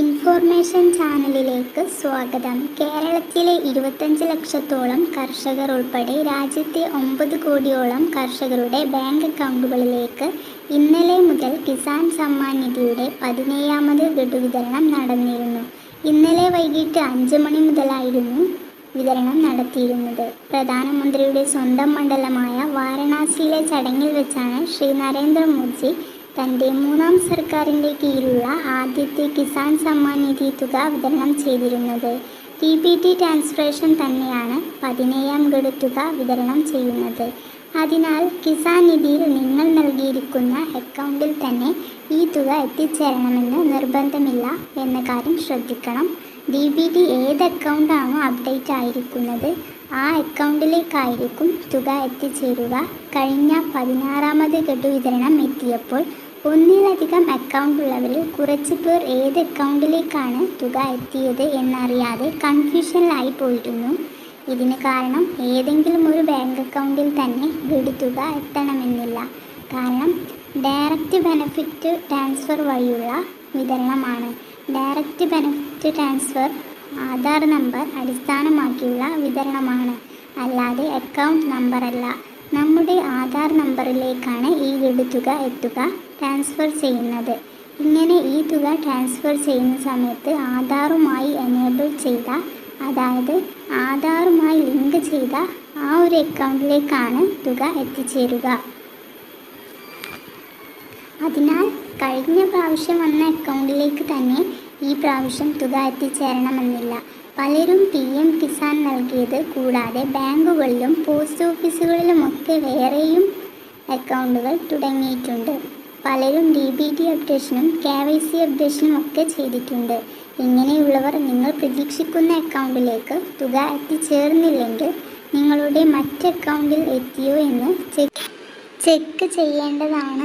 Information ചാനലിലേക്ക് സ്വാഗതം. കേരളത്തിലെ ഇരുപത്തഞ്ച് ലക്ഷത്തോളം കർഷകർ ഉൾപ്പെടെ രാജ്യത്തെ ഒമ്പത് കോടിയോളം കർഷകരുടെ ബാങ്ക് അക്കൗണ്ടുകളിലേക്ക് ഇന്നലെ മുതൽ കിസാൻ സമ്മാൻ നിധിയുടെ പതിനേഴാമത് ഗഡു വിതരണം നടന്നിരുന്നു. ഇന്നലെ വൈകിട്ട് അഞ്ച് മണി മുതലായിരുന്നു വിതരണം നടത്തിയിരുന്നത്. പ്രധാനമന്ത്രിയുടെ സ്വന്തം മണ്ഡലമായ വാരണാസിയിലെ ചടങ്ങിൽ വെച്ചാണ് ശ്രീ നരേന്ദ്രമോദി തന്റെ മൂന്നാം സർക്കാരിന്റെ കീഴിലുള്ള ആദ്യത്തെ കിസാൻ സമ്മാൻ നിധി തുക വിതരണം ചെയ്തിരുന്നത്. ടി പി ടി ട്രാൻസ്ഫറേഷൻ തന്നെയാണ് പതിനേഴാം ഗഡു തുക വിതരണം ചെയ്യുന്നത്. അതിനാൽ കിസാൻ നിധിയിൽ നിങ്ങൾ നൽകിയിരിക്കുന്ന അക്കൗണ്ടിൽ തന്നെ ഈ തുക എത്തിച്ചേരണമെന്ന് നിർബന്ധമില്ല എന്ന കാര്യം ശ്രദ്ധിക്കണം. ഡി ബി ടി ഏത് അക്കൗണ്ടാണോ അപ്ഡേറ്റ് ആയിരിക്കുന്നത് ആ അക്കൗണ്ടിലേക്കായിരിക്കും തുക എത്തിച്ചേരുക. കഴിഞ്ഞ പതിനാറാമത് ഗഡു വിതരണം എത്തിയപ്പോൾ ഒന്നിലധികം അക്കൗണ്ട് ഉള്ളവരിൽ കുറച്ച് പേർ ഏത് അക്കൗണ്ടിലേക്കാണ് തുക എത്തിയത് എന്നറിയാതെ കൺഫ്യൂഷനിലായി പോയിരുന്നു. ഇതിന് കാരണം ഏതെങ്കിലും ഒരു ബാങ്ക് അക്കൗണ്ടിൽ തന്നെ തുക എത്തണമെന്നില്ല. കാരണം ഡയറക്റ്റ് ബെനഫിറ്റ് ട്രാൻസ്ഫർ വഴിയുള്ള വിതരണമാണ്. Direct benefit transfer Aadhaar number അടിസ്ഥാനമാക്കിയുള്ള വിതരണമാണ്. അല്ലാതെ അക്കൗണ്ട് നമ്പറല്ല നമ്മുടെ ആധാർ നമ്പറിലേക്കാണ് ഈ തുക എത്തുക ട്രാൻസ്ഫർ ചെയ്യുന്നത്. ഇങ്ങനെ ഈ തുക ട്രാൻസ്ഫർ ചെയ്യുന്ന സമയത്ത് ആധാറുമായി എനേബിൾ ചെയ്ത അതായത് ആധാറുമായി ലിങ്ക് ചെയ്ത ആ ഒരു അക്കൗണ്ടിലേക്കാണ് തുക എത്തിച്ചേരുക. അതിനാൽ കഴിഞ്ഞ പ്രാവശ്യം വന്ന അക്കൗണ്ടിലേക്ക് തന്നെ ഈ പ്രാവശ്യം തുക എത്തിച്ചേരണമെന്നില്ല. പലരും പി എം കിസാൻ നൽകിയത് കൂടാതെ ബാങ്കുകളിലും പോസ്റ്റ് ഓഫീസുകളിലുമൊക്കെ വേറെയും അക്കൗണ്ടുകൾ തുടങ്ങിയിട്ടുണ്ട്. പലരും ഡി ബി ടി അപ്ഡേഷനും കെ വൈ സി അപ്ഡേഷനും ഒക്കെ ചെയ്തിട്ടുണ്ട്. ഇങ്ങനെയുള്ളവർ നിങ്ങൾ പ്രതീക്ഷിക്കുന്ന അക്കൗണ്ടിലേക്ക് തുക എത്തിച്ചേർന്നില്ലെങ്കിൽ നിങ്ങളുടെ മറ്റ് അക്കൗണ്ടിൽ എത്തിയോ എന്ന് ചെക്ക് ചെക്ക് ചെയ്യേണ്ടതാണ്.